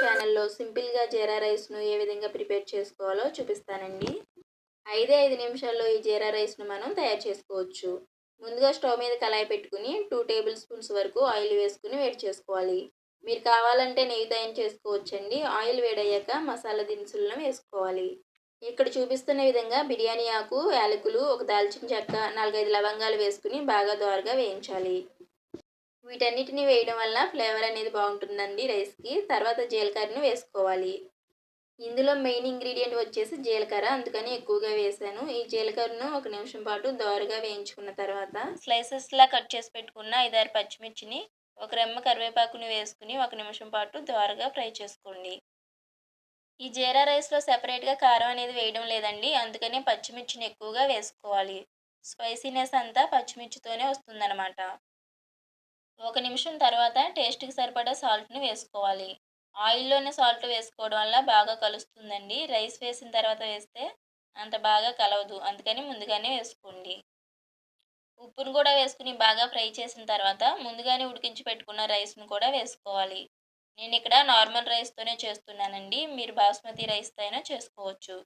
ఛానల్లో సింపుల్గా జీరా రైస్ను ఏ విధంగా ప్రిపేర్ చేసుకోవాలో చూపిస్తానండి. ఐదే ఐదు నిమిషాల్లో ఈ జీరా రైస్ను మనం తయారు చేసుకోవచ్చు. ముందుగా స్టవ్ మీద కళాయి పెట్టుకుని టూ టేబుల్ స్పూన్స్ వరకు ఆయిల్ వేసుకుని వేడి చేసుకోవాలి. మీరు కావాలంటే నెయ్యి తయారు చేసుకోవచ్చండి. ఆయిల్ వేడయ్యాక మసాలా దినుసులను వేసుకోవాలి. ఇక్కడ చూపిస్తున్న విధంగా బిర్యానీ ఆకు యాలకులు ఒక దాల్చిన చెక్క నాలుగైదు లవంగాలు వేసుకుని బాగా దోరగా వేయించాలి. వీటన్నిటిని వేయడం వల్ల ఫ్లేవర్ అనేది బాగుంటుందండి రైస్కి. తర్వాత జీలకర్రను వేసుకోవాలి. ఇందులో మెయిన్ ఇంగ్రీడియంట్ వచ్చేసి జీలకర్ర. అందుకని ఎక్కువగా వేసాను. ఈ జీలకర్రను ఒక నిమిషం పాటు దోరగా వేయించుకున్న తర్వాత స్లైసెస్లా కట్ చేసి పెట్టుకున్న ఐదారు పచ్చిమిర్చిని ఒక రెమ్మ కరివేపాకుని వేసుకుని ఒక నిమిషం పాటు దోరగా ఫ్రై చేసుకోండి. ఈ జీరా రైస్లో సెపరేట్గా కారం అనేది వేయడం లేదండి. అందుకనే పచ్చిమిర్చిని ఎక్కువగా వేసుకోవాలి. స్పైసీనెస్ అంతా పచ్చిమిర్చితోనే వస్తుందన్నమాట. ఒక నిమిషం తర్వాత టేస్ట్కి సరిపడా సాల్ట్ని వేసుకోవాలి. ఆయిల్లోనే సాల్ట్ వేసుకోవడం వల్ల బాగా కలుస్తుందండి. రైస్ వేసిన తర్వాత వేస్తే అంత బాగా కలవదు. అందుకని ముందుగానే వేసుకోండి. ఉప్పును కూడా వేసుకుని బాగా ఫ్రై చేసిన తర్వాత ముందుగానే ఉడికించి పెట్టుకున్న రైస్ను కూడా వేసుకోవాలి. నేను ఇక్కడ నార్మల్ రైస్తోనే చేస్తున్నానండి. మీరు బాస్మతి రైస్తో అయినా చేసుకోవచ్చు.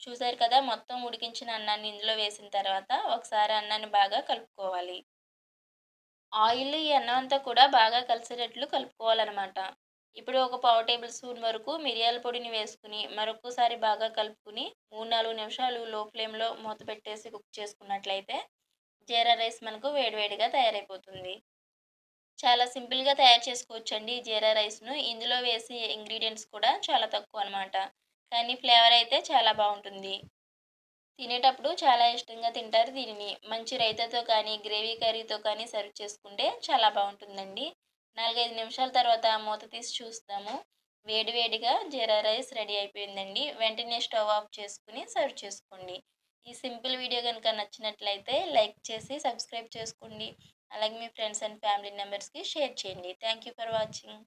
చూసారు కదా మొత్తం ఉడికించిన అన్నాన్ని ఇందులో వేసిన తర్వాత ఒకసారి అన్నాన్ని బాగా కలుపుకోవాలి. ఆయిల్ ఈ అన్నం అంతా కూడా బాగా కలిసేటట్లు కలుపుకోవాలన్నమాట. ఇప్పుడు ఒక పావు టేబుల్ స్పూన్ వరకు మిరియాల పొడిని వేసుకుని మరొకసారి బాగా కలుపుకుని మూడు నాలుగు నిమిషాలు లో ఫ్లేమ్లో మూత పెట్టేసి కుక్ చేసుకున్నట్లయితే జీరా రైస్ మనకు వేడివేడిగా తయారైపోతుంది. చాలా సింపుల్గా తయారు చేసుకోవచ్చండి ఈ జీరా రైస్ను. ఇందులో వేసే ఇంగ్రీడియంట్స్ కూడా చాలా తక్కువ అనమాట కానీ ఫ్లేవర్ అయితే చాలా బాగుంటుంది. తినేటప్పుడు చాలా ఇష్టంగా తింటారు దీనిని. మంచి రైతాతో కానీ గ్రేవీ కర్రీతో కానీ సర్వ్ చేసుకుంటే చాలా బాగుంటుందండి. నాలుగైదు నిమిషాల తర్వాత మూత తీసి చూస్తాము. వేడివేడిగా జీరా రైస్ రెడీ అయిపోయిందండి. వెంటనే స్టవ్ ఆఫ్ చేసుకుని సర్వ్ చేసుకోండి. ఈ సింపుల్ వీడియో కనుక నచ్చినట్లయితే లైక్ చేసి సబ్స్క్రైబ్ చేసుకోండి. అలాగే మీ ఫ్రెండ్స్ అండ్ ఫ్యామిలీ మెంబర్స్కి షేర్ చేయండి. Thank you for watching.